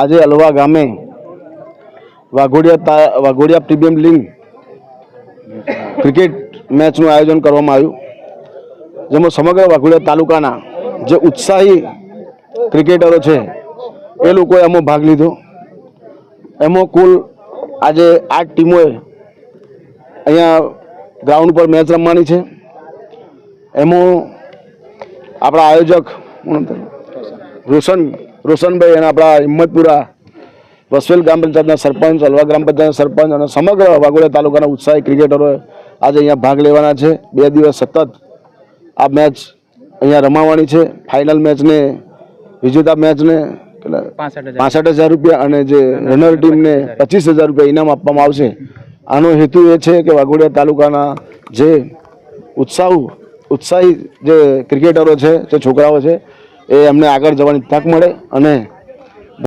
આજે અલવા ગામે Waghodia Waghodia premier league cricket મેચનું આયોજન કરવામાં આવ્યું. જેમાં સમગ્ર વાઘોડિયા તાલુકાના જે ઉત્સાહી ક્રિકેટરો છે, એ લોકોએ એમાં ભાગ લીધો. એમાં કુલ આજે આઠ ટીમોએ અહીંયા ગ્રાઉન્ડ પર મેચ રમવાની છે. એમાં આપણા આયોજક? રોશન રોશનભાઈ અને આપણા હિંમતપુરા વસવેલ ગ્રામ પંચાયતના સરપંચ અલવા ગ્રામ પંચાયતના સરપંચ અને સમગ્ર વાઘોડિયા તાલુકાના ઉત્સાહી ક્રિકેટરોએ આજે અહીંયા ભાગ લેવાના છે. બે દિવસ સતત આ મેચ અહીંયા રમાવાની છે. ફાઇનલ મેચને વિજેતા મેચને પાસઠ હજાર રૂપિયા અને જે રનર ટીમને પચીસ હજાર રૂપિયા ઇનામ આપવામાં આવશે. આનો હેતુ એ છે કે વાઘોડિયા તાલુકાના જે ઉત્સાહ ઉત્સાહી જે ક્રિકેટરો છે જે છોકરાઓ છે એ એમને આગળ જવાની તક મળે અને